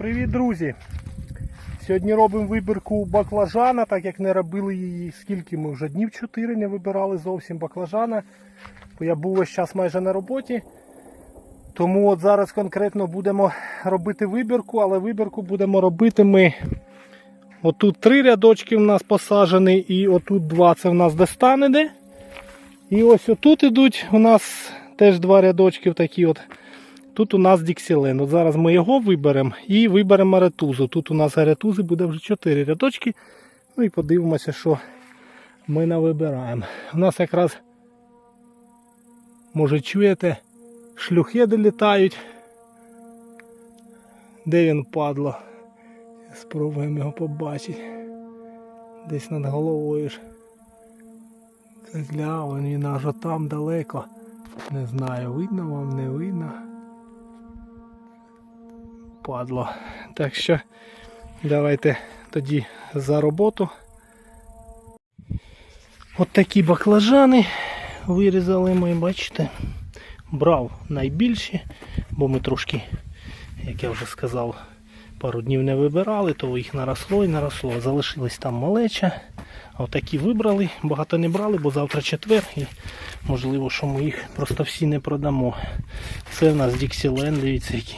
Привіт, друзі! Сьогодні робимо вибірку баклажана, так як не робили її, скільки ми вже днів 4 не вибирали зовсім баклажана. Бо я був весь час майже на роботі. Тому от зараз конкретно будемо робити вибірку, але вибірку будемо робити ми. Отут три рядочки в нас посаджені, і отут два це в нас дестан іде. І ось отут ідуть у нас теж два рядочки такі от. Тут у нас Діксілен. От зараз ми його виберемо і виберемо аретузу. Тут у нас аретузи буде вже 4 рядочки. Ну і подивимося, що ми навибираємо. У нас якраз, може чуєте, шлюхеди літають. Де він падло? Спробуємо його побачити. Десь над головою ж. Гля, він аж там далеко. Не знаю, видно вам, не видно падло. Так що давайте тоді за роботу. От такі баклажани вирізали ми, бачите. Брав найбільші, бо ми трошки, як я вже сказав, пару днів не вибирали, то їх наросло і наросло. Залишились там малеча. Отакі вибрали, багато не брали, бо завтра четвер і можливо, що ми їх просто всі не продамо. Це в нас Діксілен, дивіться які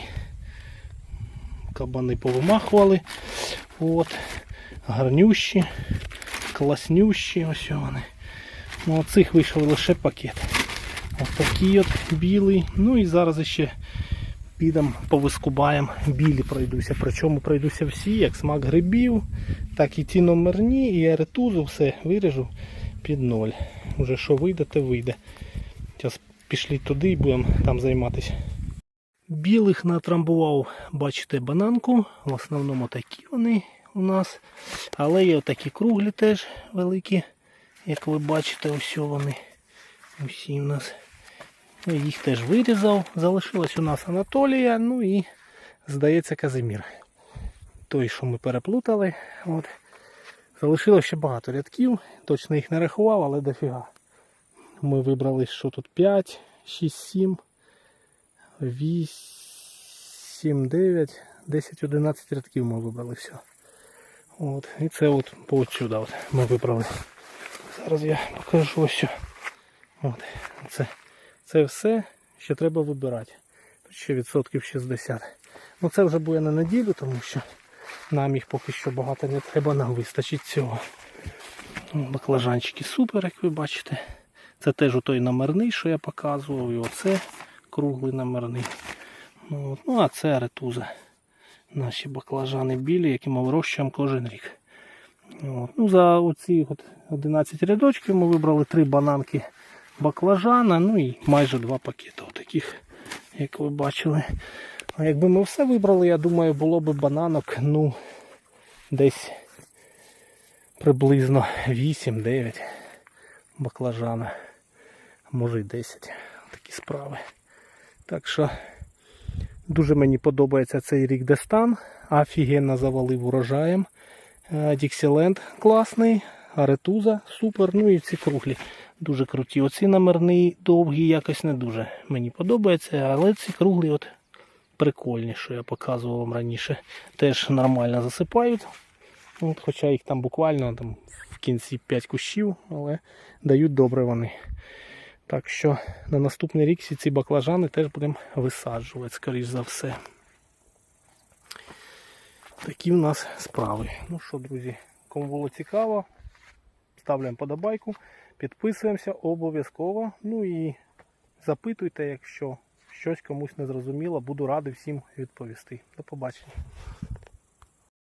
кабани повимахували. От. Гарнющі, класнющі, ось вони. Ну, оцих вийшов лише пакет. Ось такий от білий. Ну і зараз ще підемо повискубаємо білі пройдуся. Причому пройдуся всі, як смак грибів, так і ті номерні, і аретузу, все виріжу під ноль. Уже що вийде, те вийде. Зараз пішли туди і будемо там займатися. Білих натрамбував, бачите, бананку. В основному такі вони у нас. Але є такі круглі теж великі. Як ви бачите, ось вони. Усі у нас. Ну, Їх теж вирізав. Залишилась у нас Анатолія, ну і, здається, Казимір. Той, що ми переплутали. От. Залишилось ще багато рядків. Точно їх не рахував, але дофіга. Ми вибрали, що тут 5, 6, 7. 8, 9, 10, 11 рядків ми вибрали все. От. І це от отсюда от ми вибрали. Зараз я покажу ось. От. Це, це все, що треба вибирати. Тут ще відсотків 60. Ну це вже буде на неділю, тому що нам їх поки що багато не треба, нам вистачить цього. Баклажанчики супер, як ви бачите. Це теж той номерний, що я показував. І оце круглий номерний. Ну, ну а це ретуза. Наші баклажани білі, які ми вирощуємо кожен рік. От. Ну, За оці от 11 рядочків ми вибрали три бананки баклажана, ну і майже два пакети таких, як ви бачили. А якби ми все вибрали, я думаю, було б бананок ну, десь приблизно 8-9 баклажана, може й 10. Такі справи. Так що дуже мені подобається цей рік Дестан. Офігенно завалив урожаєм. Діксіленд класний, Аретуза супер. Ну і ці круглі дуже круті. Оці номерні довгі якось не дуже мені подобається, але ці круглі от прикольні, що я показував вам раніше. Теж нормально засипають. От, Хоча їх там буквально там, в кінці 5 кущів, але дають добре вони. Так що на наступний рік всі ці баклажани теж будемо висаджувати, скоріш за все. Такі в нас справи. Ну що, друзі, кому було цікаво, ставляємо подобайку, підписуємося обов'язково. Ну і запитуйте, якщо щось комусь не зрозуміло, буду радий всім відповісти. До побачення.